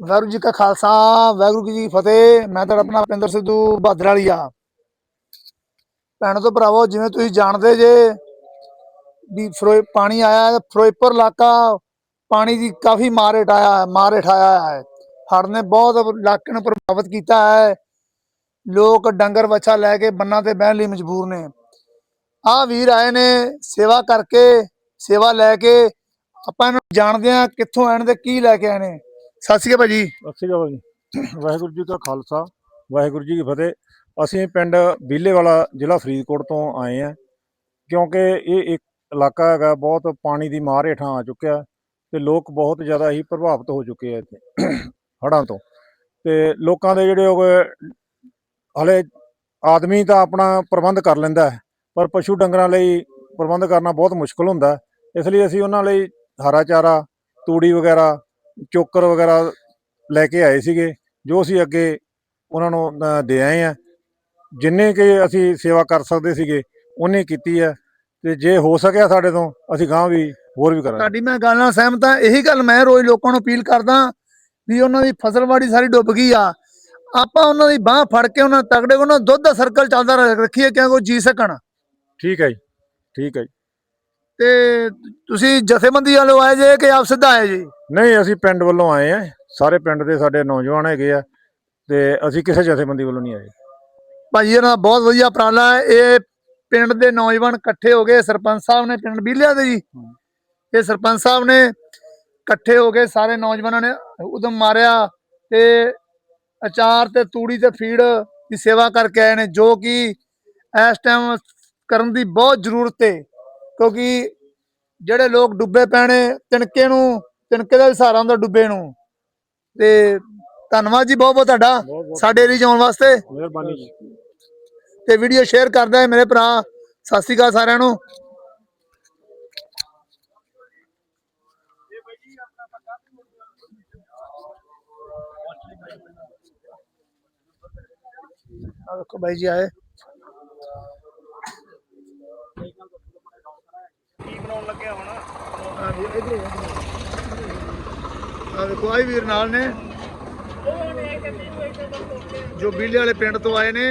ਵਾਹਿਗੁਰੂ ਜੀ ਕਾ ਖਾਲਸਾ, ਵਾਹਿਗੁਰੂ ਜੀ ਕੀ ਫਤਿਹ। ਮੈਂ ਤੁਹਾਡਾ ਆਪਣਾ ਪਿੰਦਰ ਸਿੱਧੂ ਬਹਾਦਰ ਵਾਲੀਆ ਭੈਣ ਤੋਂ ਭਰਾਵੋ, ਜਿਵੇਂ ਤੁਸੀਂ ਜਾਣਦੇ ਜੇ ਵੀ ਫਰੋਏ ਪਾਣੀ ਆਇਆ ਹੈ ਇਲਾਕਾ ਪਾਣੀ ਦੀ ਕਾਫੀ ਮਾਰ ਹਟਾਇਆ ਮਾਰ ਹਟਾਇਆ ਹੈ। ਹੜ੍ਹ ਨੇ ਬਹੁਤ ਇਲਾਕੇ ਨੂੰ ਪ੍ਰਭਾਵਿਤ ਕੀਤਾ ਹੈ। ਲੋਕ ਡੰਗਰ, ਵੱਛਾ ਲੈ ਕੇ ਬੰਨਾਂ ਤੇ ਬਹਿਣ ਲਈ ਮਜਬੂਰ ਨੇ। ਆ ਵੀਰ ਆਏ ਨੇ ਸੇਵਾ ਕਰਕੇ, ਸੇਵਾ ਲੈ ਕੇ। ਆਪਾਂ ਇਹਨਾਂ ਨੂੰ ਜਾਣਦੇ ਆ ਕਿੱਥੋਂ ਆਏ ਨੇ ਤੇ ਕੀ ਲੈ ਕੇ ਆਏ ਨੇ। ਸਤਿ ਸ਼੍ਰੀ ਅਕਾਲ ਭਾਜੀ। ਸਤਿ ਸ਼੍ਰੀ ਅਕਾਲ ਜੀ ਵਾਹਿਗੁਰੂ ਜੀ ਕਾ ਖਾਲਸਾ, ਵਾਹਿਗੁਰੂ ਜੀ ਕੀ ਫਤਿਹ। ਅਸੀਂ ਪਿੰਡ ਬੀਲੇਵਾਲਾ ਜ਼ਿਲ੍ਹਾ ਫਰੀਦਕੋਟ ਤੋਂ ਆਏ ਆ ਕਿਉਂਕਿ ਇਹ ਇੱਕ ਇਲਾਕਾ ਹੈਗਾ, ਬਹੁਤ ਪਾਣੀ ਦੀ ਮਾਰ ਹੇਠਾਂ ਆ ਚੁੱਕਿਆ ਤੇ ਲੋਕ ਬਹੁਤ ਜ਼ਿਆਦਾ ਹੀ ਪ੍ਰਭਾਵਿਤ ਹੋ ਚੁੱਕੇ ਆ ਇੱਥੇ, ਹੜ੍ਹਾਂ ਤੋਂ। ਤੇ ਲੋਕਾਂ ਦੇ ਜਿਹੜੇ ਉਹ, ਹਲੇ ਆਦਮੀ ਤਾਂ ਆਪਣਾ ਪ੍ਰਬੰਧ ਕਰ ਲੈਂਦਾ ਹੈ, ਪਰ ਪਸ਼ੂ ਡੰਗਰਾਂ ਲਈ ਪ੍ਰਬੰਧ ਕਰਨਾ ਬਹੁਤ ਮੁਸ਼ਕਲ ਹੁੰਦਾ ਇਸ ਲਈ ਅਸੀਂ ਉਹਨਾਂ ਲਈ ਹਰਾ ਚਾਰਾ, ਤੂੜੀ ਵਗੈਰਾ ਚੋਕਰ ਵਗੈਰਾ ਲੈ ਕੇ ਆਏ ਸੀਗੇ ਜੋ ਅਸੀਂ ਅੱਗੇ ਉਹਨਾਂ ਨੂੰ ਅ, ਦੇ ਆਏ ਆ ਜਿੰਨੇ ਕਿ ਅਸੀਂ ਸੇਵਾ ਕਰ ਸਕਦੇ ਸੀਗੇ ਉਹਨੇ ਕੀਤੀ ਹੈ ਤੇ ਜੇ ਹੋ ਸਕਿਆ ਸਾਡੇ ਤੋਂ ਅਸੀਂ ਗਾਂ ਵੀ ਹੋਰ ਵੀ ਕਰਾਂਗੇ। ਤੁਹਾਡੀ ਮੈਂ ਗੱਲ ਨਾਲ ਸਹਿਮਤ ਹਾਂ ਇਹੀ ਗੱਲ ਮੈਂ ਰੋਜ਼ ਲੋਕਾਂ ਨੂੰ ਅਪੀਲ ਕਰਦਾ ਵੀ ਉਹਨਾਂ ਦੀ ਫਸਲਵਾੜੀ ਸਾਰੀ ਡੁੱਬ ਗਈ ਆ। ਆਪਾਂ ਉਹਨਾਂ ਦੀ ਬਾਹ ਫੜ ਕੇ ਉਹਨਾਂ ਤਗੜੇ ਉਹਨਾਂ ਦਾ ਦੁੱਧ ਦਾ ਸਰਕਲ ਚੱਲਦਾ ਰ- ਰੱਖੀਏ ਕਿਉਂਕਿ ਉਹ ਜੀ ਸਕਣ। ਠੀਕ ਹੈ ਜੀ ਠੀਕ ਹੈ ਜੀ। ਤੇ ਤੁਸੀਂ ਜਥੇਬੰਦੀ ਵਾਲੋ ਆਏ ਜੇ ਕਿ ਆਪ ਸਿੱਧਾ ਆਏ ਜੀ? ਨਹੀਂ ਅਸੀਂ ਪਿੰਡ ਵੱਲੋਂ ਆਏ ਆ। ਸਾਰੇ ਪਿੰਡ ਦੇ ਸਾਡੇ ਨੌਜਵਾਨ ਹੈਗੇ ਆ ਤੇ ਅਸੀਂ ਕਿਸੇ ਜਥੇਬੰਦੀ ਵੱਲੋਂ ਨਹੀਂ ਆਏ। ਭਾਜੀ ਇਹਨਾਂ ਦਾ ਬਹੁਤ ਵਧੀਆ ਉਪਰਾਲਾ ਹੈ। ਇਹ ਪਿੰਡ ਦੇ ਨੌਜਵਾਨ ਇਕੱਠੇ ਹੋ ਗਏ। ਸਰਪੰਚ ਸਾਹਿਬ ਨੇ ਪਿੰਡ ਬੀਲਿਆ ਦੇ ਜੀ। ਇਹ ਸਰਪੰਚ ਸਾਹਿਬ ਨੇ ਇਕੱਠੇ ਹੋ ਕੇ ਸਾਰੇ ਨੌਜਵਾਨਾਂ ਨੇ ਉਦਮ ਮਾਰਿਆ ਤੇ ਅਚਾਰ ਤੇ ਤੂੜੀ ਤੇ ਫੀਡ ਦੀ ਸੇਵਾ ਕਰਕੇ ਆਏ ਨੇ ਜੋ ਕਿ ਇਸ ਟਾਈਮ ਕਰਨ ਦੀ ਬਹੁਤ ਜ਼ਰੂਰਤ ਹੈ ਕਿਉਂਕਿ ਜਿਹੜੇ ਲੋਕ ਡੁੱਬੇ ਪੈਣੇ ਤਿਣਕੇ ਨੂੰ ਤਿਣਕੇ ਦਾ ਵੀ ਸਹਾਰਾ ਹੁੰਦਾ ਡੁੱਬੇ ਨੂੰ। ਤੇ ਧੰਨਵਾਦ ਜੀ ਬਹੁਤ ਬਹੁਤ ਤੁਹਾਡਾ ਸਾਡੇ 'ਚ ਆਉਣ ਵਾਸਤੇ। ਮਿਹਰਬਾਨੀ ਜੀ। ਤੇ ਵੀਡੀਓ ਸ਼ੇਅਰ ਕਰਦਾ ਹੈ ਮੇਰੇ ਭਰਾ। ਸਤਿ ਸ਼੍ਰੀ ਅਕਾਲ ਸਾਰਿਆਂ ਨੂੰ। ਆ ਦੇਖੋ ਬਾਈ ਜੀ ਆਏ। ਬਣਾਉਣ ਲੱਗੇ ਆ ਵੇਖੋ ਆਈ ਵੀਰ ਨਾਲ ਨੇ। ਜੋ ਬੀਲੇ ਵਾਲੇ ਪਿੰਡ ਤੋਂ ਆਏ ਨੇ।